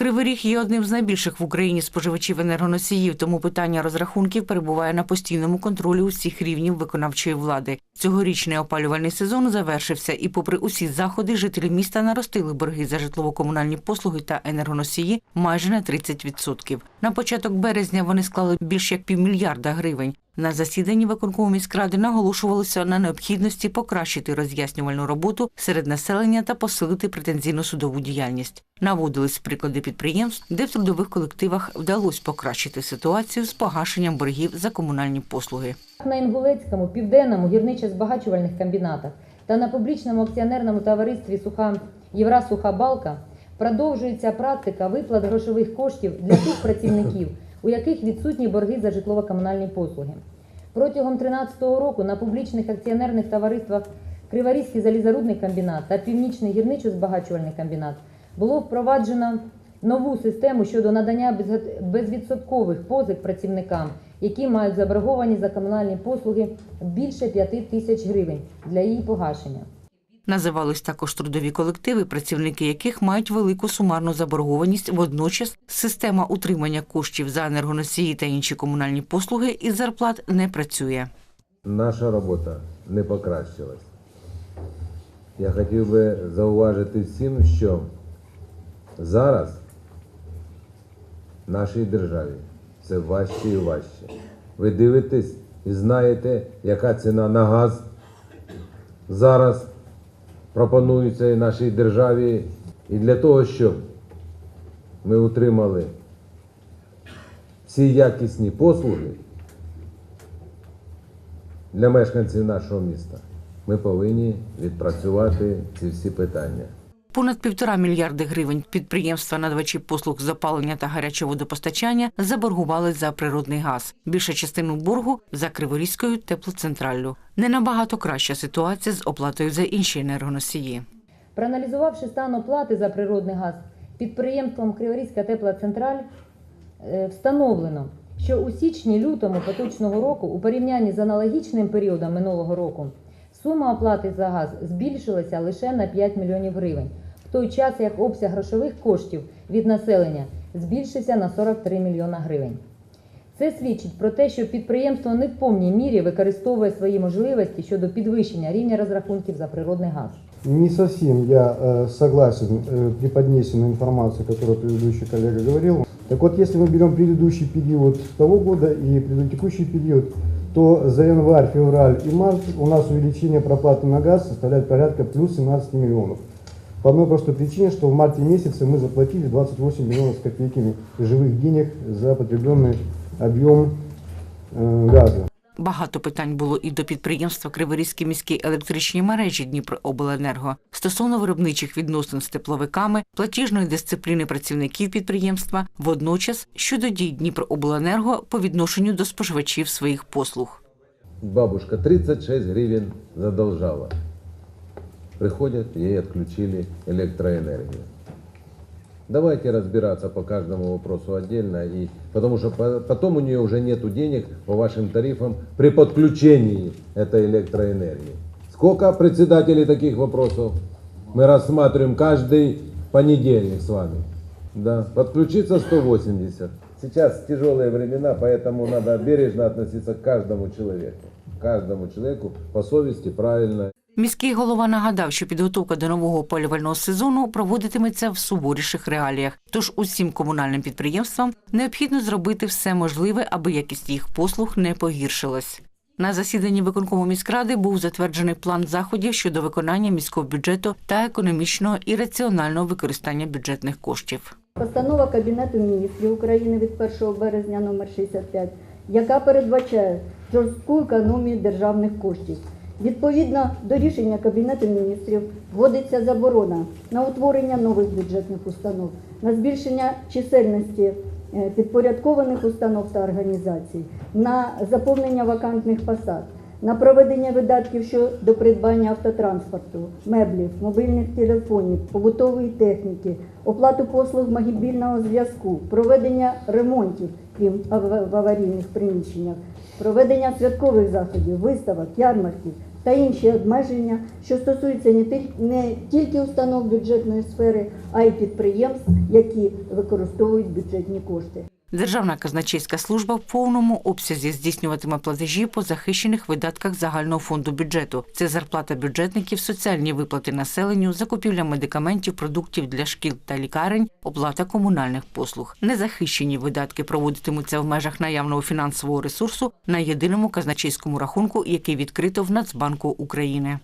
Кривий Ріг є одним з найбільших в Україні споживачів енергоносіїв, тому питання розрахунків перебуває на постійному контролі усіх рівнів виконавчої влади. Цьогорічний опалювальний сезон завершився, і, попри усі заходи, жителі міста наростили борги за житлово-комунальні послуги та енергоносії майже на 30%. На початок березня вони склали більш як півмільярда гривень. На засіданні виконкому міськради наголошувалося на необхідності покращити роз'яснювальну роботу серед населення та посилити претензійну судову діяльність. Наводились приклади підприємств, де в трудових колективах вдалося покращити ситуацію з погашенням боргів за комунальні послуги. На Інгулецькому, південному гірничо-збагачувальних комбінатах та на публічному акціонерному товаристві Суха Євра Суха Балка продовжується практика виплат грошових коштів для тих працівників, у яких відсутні борги за житлово-комунальні послуги. Протягом 2013 року на публічних акціонерних товариствах Криворізький залізорудний комбінат та Північний гірничо-збагачувальний комбінат було впроваджено нову систему щодо надання безвідсоткових позик працівникам, які мають заборгованість за комунальні послуги більше 5 тисяч гривень для її погашення. Називались також трудові колективи, працівники яких мають велику сумарну заборгованість. Водночас система утримання коштів за енергоносії та інші комунальні послуги із зарплат не працює. Наша робота не покращилась. Я хотів би зауважити всім, що зараз нашій державі все важче і важче. Ви дивитесь і знаєте, яка ціна на газ зараз пропонується і нашій державі. І для того, щоб ми утримали всі якісні послуги, для мешканців нашого міста. Ми повинні відпрацювати ці всі питання. Понад півтора мільярди гривень підприємства надавачі послуг з опалення та гарячого водопостачання заборгували за природний газ. Більша частину боргу за Криворізькою теплоцентраллю. Не набагато краща ситуація з оплатою за інші енергоносії. Проаналізувавши стан оплати за природний газ підприємством Криворізька теплоцентраль, е, встановлено, що у січні-лютому поточного року, у порівнянні з аналогічним періодом минулого року, сума оплати за газ збільшилася лише на 5 мільйонів гривень, в той час як обсяг грошових коштів від населення збільшився на 43 мільйона гривень. Це свідчить про те, що підприємство не в повній мірі використовує свої можливості щодо підвищення рівня розрахунків за природний газ. Не совсем я э, согласен э, преподнесенной информацией, которую предыдущий коллега говорил. Так вот, если мы берем предыдущий период того года и предыдущий текущий период, то за январь, февраль и март у нас увеличение проплаты на газ составляет порядка плюс 17 миллионов. По одной простой причине, что в марте месяце мы заплатили 28 миллионов с копейками живых денег за потребленный объем э, газа. Багато питань було і до підприємства Криворізькі міські електричні мережі Дніпрообленерго стосовно виробничих відносин з тепловиками, платіжної дисципліни працівників підприємства, водночас щодо дій Дніпрообленерго по відношенню до споживачів своїх послуг. Бабушка 36 гривен задолжала. Приходят, ей отключили электроэнергию. Давайте разбираться по каждому вопросу отдельно, и, потому что по- потом у нее уже нет денег по вашим тарифам при подключении этой электроэнергии. Сколько председателей таких вопросов мы рассматриваем каждый понедельник с вами? Да, подключиться 180. Сейчас тяжелые времена, поэтому надо бережно относиться к каждому человеку. Каждому человеку по совести правильно. Міський голова нагадав, що підготовка до нового опалювального сезону проводитиметься в суворіших реаліях. Тож усім комунальним підприємствам необхідно зробити все можливе, аби якість їх послуг не погіршилась. На засіданні виконкому міськради був затверджений план заходів щодо виконання міського бюджету та економічного і раціонального використання бюджетних коштів. Постанова Кабінету міністрів України від 1 березня номер 65, яка передбачає жорстку економію державних коштів. Відповідно до рішення Кабінету міністрів вводиться заборона на утворення нових бюджетних установ, на збільшення чисельності е, підпорядкованих установ та організацій, на заповнення вакантних посад, на проведення видатків щодо придбання автотранспорту, меблів, мобільних телефонів, побутової техніки, оплату послуг мобільного зв'язку, проведення ремонтів, в аварійних приміщеннях, проведення святкових заходів, виставок, ярмарків та інші обмеження, що стосуються не тих, не тільки установ бюджетної сфери, а й підприємств які використовують бюджетні кошти. Державна казначейська служба в повному обсязі здійснюватиме платежі по захищених видатках загального фонду бюджету. Це зарплата бюджетників, соціальні виплати населенню, закупівля медикаментів, продуктів для шкіл та лікарень, оплата комунальних послуг. Незахищені видатки проводитимуться в межах наявного фінансового ресурсу на єдиному казначейському рахунку, який відкрито в Нацбанку України.